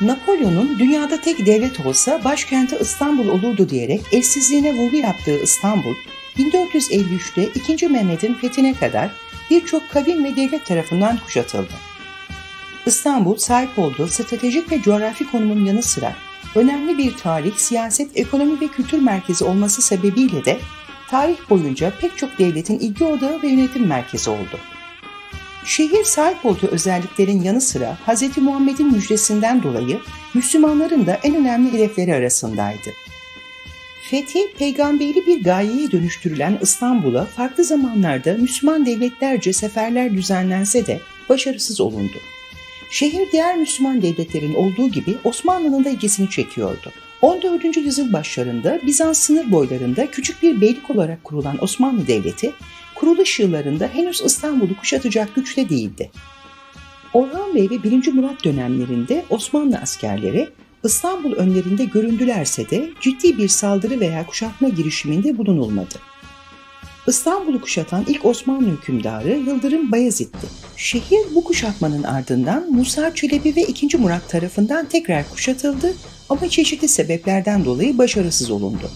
Napolyon'un dünyada tek devlet olsa başkenti İstanbul olurdu diyerek eşsizliğine vurgu yaptığı İstanbul, 1453'te 2. Mehmet'in fethine kadar birçok kavim ve devlet tarafından kuşatıldı. İstanbul sahip olduğu stratejik ve coğrafi konumun yanı sıra önemli bir tarih, siyaset, ekonomi ve kültür merkezi olması sebebiyle de tarih boyunca pek çok devletin ilgi odağı ve yönetim merkezi oldu. Şehir sahip olduğu özelliklerin yanı sıra Hz. Muhammed'in müjdesinden dolayı Müslümanların da en önemli hedefleri arasındaydı. Fethi, peygamberi bir gayeye dönüştürülen İstanbul'a farklı zamanlarda Müslüman devletlerce seferler düzenlense de başarısız olundu. Şehir diğer Müslüman devletlerin olduğu gibi Osmanlı'nın da ilgisini çekiyordu. 14. yüzyıl başlarında Bizans sınır boylarında küçük bir beylik olarak kurulan Osmanlı Devleti, kuruluş yıllarında henüz İstanbul'u kuşatacak güçte değildi. Orhan Bey ve 1. Murat dönemlerinde Osmanlı askerleri İstanbul önlerinde göründülerse de ciddi bir saldırı veya kuşatma girişiminde bulunulmadı. İstanbul'u kuşatan ilk Osmanlı hükümdarı Yıldırım Bayezid'di. Şehir bu kuşatmanın ardından Musa Çelebi ve 2. Murat tarafından tekrar kuşatıldı ama çeşitli sebeplerden dolayı başarısız olundu.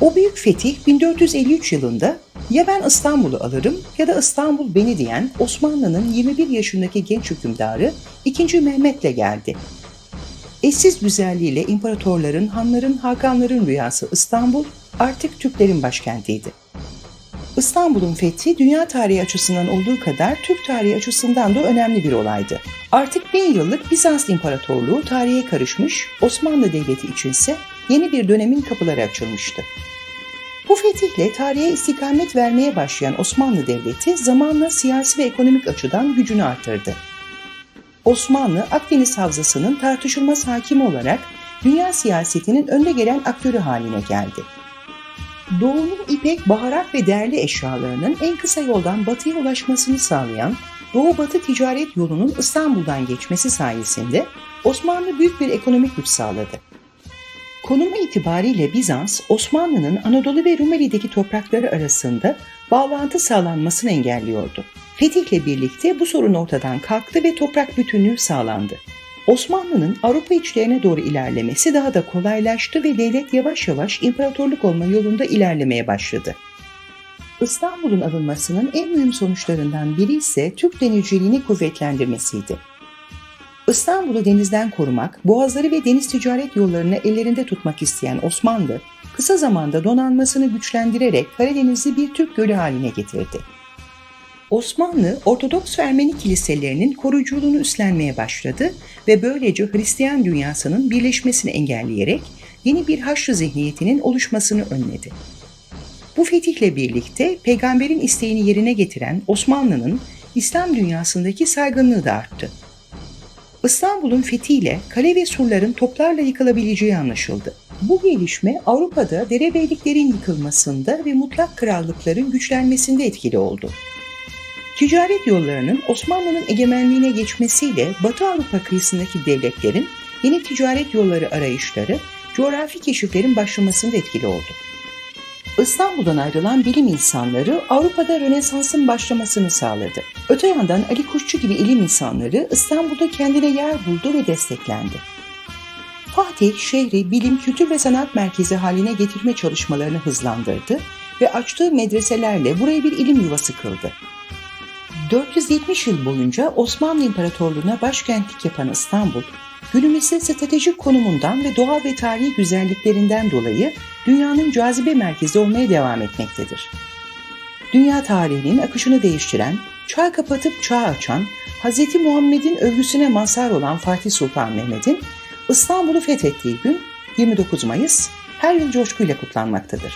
O büyük fetih 1453 yılında ya ben İstanbul'u alırım ya da İstanbul beni diyen Osmanlı'nın 21 yaşındaki genç hükümdarı 2. Mehmet'le geldi. Eşsiz güzelliğiyle imparatorların, hanların, hakanların rüyası İstanbul artık Türklerin başkentiydi. İstanbul'un fethi dünya tarihi açısından olduğu kadar Türk tarihi açısından da önemli bir olaydı. Artık bin yıllık Bizans İmparatorluğu tarihe karışmış, Osmanlı Devleti içinse yeni bir dönemin kapıları açılmıştı. Bu fetihle tarihe istikamet vermeye başlayan Osmanlı Devleti zamanla siyasi ve ekonomik açıdan gücünü artırdı. Osmanlı, Akdeniz Havzası'nın tartışılmaz hakimi olarak dünya siyasetinin önde gelen aktörü haline geldi. Doğu'nun ipek, baharat ve değerli eşyalarının en kısa yoldan batıya ulaşmasını sağlayan Doğu-Batı ticaret yolunun İstanbul'dan geçmesi sayesinde Osmanlı büyük bir ekonomik güç sağladı. Konumu itibariyle Bizans, Osmanlı'nın Anadolu ve Rumeli'deki toprakları arasında bağlantı sağlanmasını engelliyordu. Fetihle birlikte bu sorun ortadan kalktı ve toprak bütünlüğü sağlandı. Osmanlı'nın Avrupa içlerine doğru ilerlemesi daha da kolaylaştı ve devlet yavaş yavaş imparatorluk olma yolunda ilerlemeye başladı. İstanbul'un alınmasının en mühim sonuçlarından biri ise Türk denizciliğini kuvvetlendirmesiydi. İstanbul'u denizden korumak, boğazları ve deniz ticaret yollarını ellerinde tutmak isteyen Osmanlı, kısa zamanda donanmasını güçlendirerek Karadeniz'i bir Türk gölü haline getirdi. Osmanlı, Ortodoks ve Ermeni kiliselerinin koruyuculuğunu üstlenmeye başladı ve böylece Hristiyan dünyasının birleşmesini engelleyerek yeni bir Haçlı zihniyetinin oluşmasını önledi. Bu fetihle birlikte peygamberin isteğini yerine getiren Osmanlı'nın İslam dünyasındaki saygınlığı da arttı. İstanbul'un fethiyle kale ve surların toplarla yıkılabileceği anlaşıldı. Bu gelişme Avrupa'da derebeyliklerin yıkılmasında ve mutlak krallıkların güçlenmesinde etkili oldu. Ticaret yollarının Osmanlı'nın egemenliğine geçmesiyle Batı Avrupa kıyısındaki devletlerin yeni ticaret yolları arayışları coğrafi keşiflerin başlamasında etkili oldu. İstanbul'dan ayrılan bilim insanları Avrupa'da Rönesans'ın başlamasını sağladı. Öte yandan Ali Kuşçu gibi ilim insanları İstanbul'da kendine yer buldu ve desteklendi. Fatih, şehri bilim, kültür ve sanat merkezi haline getirme çalışmalarını hızlandırdı ve açtığı medreselerle buraya bir ilim yuvası kıldı. 470 yıl boyunca Osmanlı İmparatorluğu'na başkentlik yapan İstanbul, günümüzde stratejik konumundan ve doğal ve tarihi güzelliklerinden dolayı dünyanın cazibe merkezi olmaya devam etmektedir. Dünya tarihinin akışını değiştiren, çağ kapatıp çağ açan, Hz. Muhammed'in övgüsüne mazhar olan Fatih Sultan Mehmet'in İstanbul'u fethettiği gün 29 Mayıs her yıl coşkuyla kutlanmaktadır.